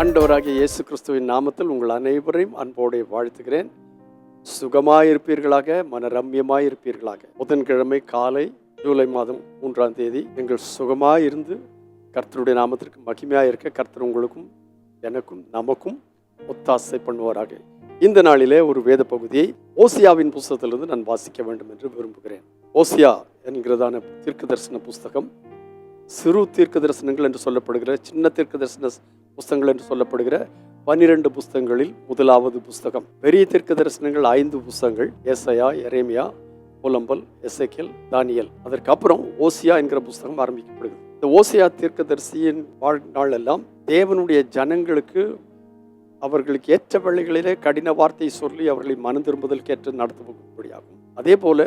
அண்டவராகிய இயேசு கிறிஸ்துவின் நாமத்தில் உங்கள் அனைவரையும் அன்போடு வாழ்த்துகிறேன். சுகமாயிருப்பீர்களாக மனரம்யமாயிருப்பீர்களாக. புதன்கிழமை காலை ஜூலை மாதம் மூன்றாம் தேதி நீங்கள் சுகமாயிருந்து கர்த்தருடைய நாமத்திற்கு மகிமையாக இருக்க கர்த்தர் உங்களுக்கும் எனக்கும் நமக்கும் ஒத்தாசை பண்ணுவாராக. இந்த நாளிலே ஒரு வேத பகுதியை ஓசியாவின் புஸ்தகத்திலிருந்து நான் வாசிக்க வேண்டும் என்று விரும்புகிறேன். ஓசியா என்கிறதான தீர்க்க தரிசன புஸ்தகம் சிறு தீர்க்க தரிசனங்கள் என்று சொல்லப்படுகிற சின்ன தீர்க்க தரிசன புஸ்தகங்கள் என்று சொல்லப்படுகிற பன்னிரண்டு புஸ்தகங்களில் முதலாவது புஸ்தகம். பெரிய தீர்க்க தரிசனங்கள் ஐந்து புஸ்தகங்கள். ஏசையா எரேமியா புலம்பல் எசேக்கியல் தானியல். அதற்கப்புறம் ஓசியா என்கிற புஸ்தகம் ஆரம்பிக்கப்படுகிறது. இந்த ஓசியா தீர்க்கதரிசியின் வாழ்நாள் எல்லாம் தேவனுடைய ஜனங்களுக்கு அவர்களுக்கு ஏற்ற வழிகளிலே கடின வார்த்தை சொல்லி அவர்களை மனம் திரும்புதலுக்கு ஏற்று நடத்தும்படியாகும் அதே போல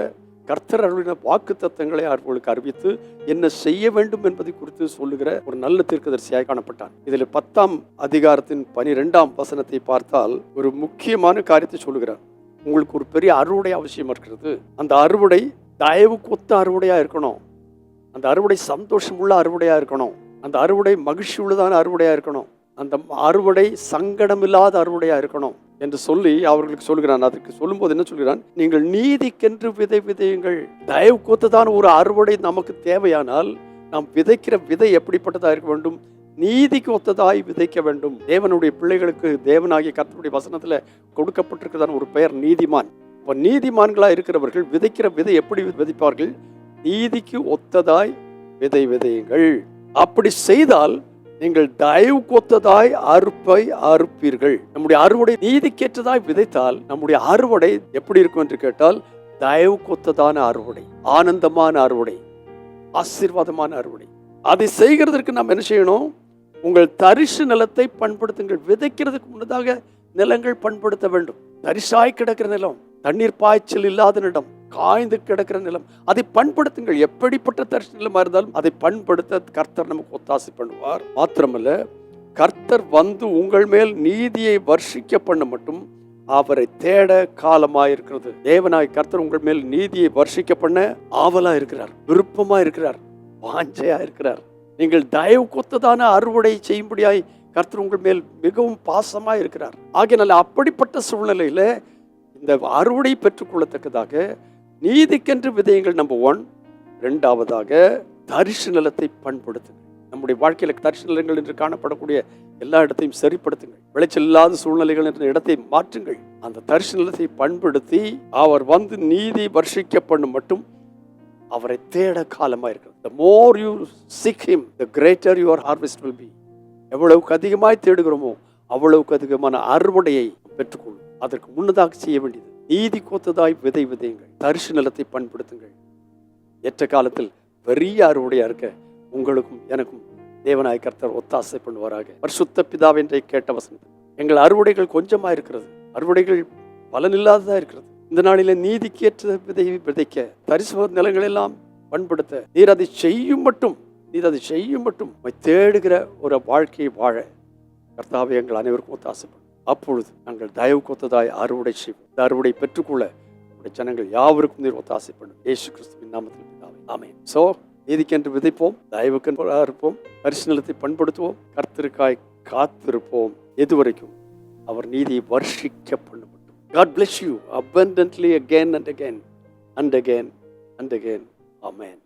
கர்த்தர் அருளின வாக்கு தத்தங்களை அவர்களுக்கு அறிவித்து என்ன செய்ய வேண்டும் என்பதை குறித்து சொல்லுகிற ஒரு நல்ல தீர்க்கதரிசியாக காணப்பட்டான் இதில் பத்தாம் அதிகாரத்தின் பனிரெண்டாம் வசனத்தை பார்த்தால் ஒரு முக்கியமான காரியத்தை சொல்லுகிறார். உங்களுக்கு ஒரு பெரிய அறுவடை அவசியம் இருக்கிறது. அந்த அறுவடை தயவு கொத்த அறுவடையாக இருக்கணும். அந்த அறுவடை சந்தோஷமுள்ள அறுவடையாக இருக்கணும். அந்த அறுவடை மகிழ்ச்சி உள்ளதான அறுவடையாக இருக்கணும். அந்த அறுவடை சங்கடமில்லாத அறுவடையாக இருக்கணும். என்று சொல்லி அவர்களுக்கு சொல்கிறான். அதற்கு சொல்லும்போது என்ன சொல்கிறான்? நீங்கள் நீதிக்கென்று விதை விதையுங்கள். தயவு கொத்ததான ஒரு அறுவடை நமக்கு தேவையானால் நாம் விதைக்கிற விதை எப்படிப்பட்டதாக இருக்க வேண்டும்? நீதிக்கு ஒத்ததாய் விதைக்க வேண்டும். தேவனுடைய பிள்ளைகளுக்கு தேவனாகிய கர்த்தனுடைய வசனத்தில் கொடுக்கப்பட்டிருக்கிறதான ஒரு பெயர் நீதிமான். இப்போ நீதிமான்களாக இருக்கிறவர்கள் விதைக்கிற விதை எப்படி விதைப்பார்கள்? நீதிக்கு ஒத்ததாய் விதை விதையுங்கள். அப்படி செய்தால் நீங்கள் தயவு கொத்ததாய் அறுப்பை அறுப்பீர்கள். நம்முடைய அறுவடை நீதிக்கேற்றதாய் விதைத்தால் நம்முடைய அறுவடை எப்படி இருக்கும் என்று கேட்டால் தயவு கொத்ததான அறுவடை ஆனந்தமான அறுவடை ஆசீர்வாதமான அறுவடை. அதை செய்கிறதற்கு நாம் என்ன செய்யணும்? உங்கள் தரிசு நிலத்தை பண்படுத்துங்கள். விதைக்கிறதுக்கு முன்னதாக நிலங்கள் பண்படுத்த வேண்டும். தரிசாய் கிடக்கிற நிலம் தண்ணீர் பாய்ச்சல் இல்லாத நிலம் காய்ந்து கிடக்கிற நிலம் அதை பண்படுத்துங்கள். எப்படிப்பட்ட தரிசு நிலமா இருந்தாலும் அதை பண்படுத்த கர்த்தர் நமக்கு ஒத்தாசை பண்ணுவார். மாத்திரமல்ல கர்த்தர் வந்து உங்கள் மேல் நீதியை வர்ஷிக்க பண்ண மட்டும் அவரை தேட காலமாயிருக்கிறது. தேவனாய் கர்த்தர் உங்கள் மேல் நீதியை வர்ஷிக்க பண்ண ஆவலா இருக்கிறார் விருப்பமா இருக்கிறார் வாஞ்சையா இருக்கிறார். நீங்கள் தயவு கொத்ததான அறுவடை செய்யும்படியாய் கர்த்தர் உங்கள் மேல் மிகவும் பாசமா இருக்கிறார். ஆகையினால அப்படிப்பட்ட சூழ்நிலையில இந்த அறுவடை பெற்றுக்கொள்ளத்தக்கதாக நீதிக்கென்று விதயங்கள் நம்பர் ஒன் ரெண்டாவதாக தரிசு நிலத்தை பண்படுத்துங்கள். நம்முடைய வாழ்க்கையில் தரிசு நிலங்கள் என்று காணப்படக்கூடிய எல்லா இடத்தையும் சரிப்படுத்துங்கள். விளைச்சல் இல்லாத சூழ்நிலைகள் என்ற இடத்தை மாற்றுங்கள். அந்த தரிசு நிலத்தை பண்படுத்தி அவர் வந்து நீதி வர்ஷிக்க பண்ணும் மட்டும் அவரை தேட காலமாக இருக்கிறது the more you seek him the greater your harvest will be எவ்வளவுக்கு அதிகமாய் தேடுகிறோமோ அவ்வளவுக்கு அதிகமான அறுவடையை பெற்றுக்கொள்ளும் அதற்கு முன்னதாக செய்ய வேண்டியது நீதி கோத்ததாய் விதை விதையுங்கள். தரிசு நிலத்தை பண்படுத்துங்கள். ஏற்ற காலத்தில் பெரிய அறுவடையா இருக்க உங்களுக்கும் எனக்கும் தேவனாய் கர்த்தர் ஒத்தாசை பண்ணுவாராக. பரிசுத்த பிதாவென்றை கேட்ட வசனம். எங்கள் அறுவடைகள் கொஞ்சமாக இருக்கிறது. அறுவடைகள் பலனில்லாததா இருக்கிறது. இந்த நாளில நீதிக்கேற்ற விதை விதைக்க தரிசு நிலங்கள் எல்லாம் பண்படுத்த நீர் அதை செய்யும் மட்டும் நீர் அதை செய்யும் மட்டும் தேடுகிற ஒரு வாழ்க்கையை வாழ கர்த்தாவை எங்கள் அனைவருக்கும் ஒத்தாசைப்படும் அப்பொழுது நாங்கள் தயவு கொத்ததாய் அறுவடை செய்வோம். இந்த அறுவடை பெற்றுக்கொள்ள உடைய ஜனங்கள் யாவருக்கும் நீர் ஒத்தாசைப்படும் ஏசு கிறிஸ்துவின் நாமத்தில் ஆமே சோ நீதிக்கென்று விதைப்போம் தயவுக்கென்று இருப்போம் பரிசுநிலத்தை பண்படுத்துவோம் கர்த்தருக்காய் காத்திருப்போம். எதுவரைக்கும் அவர் நீதியை வர்ஷிக்க பண்ண மட்டும் God bless you abundantly again and again and again and again Amen.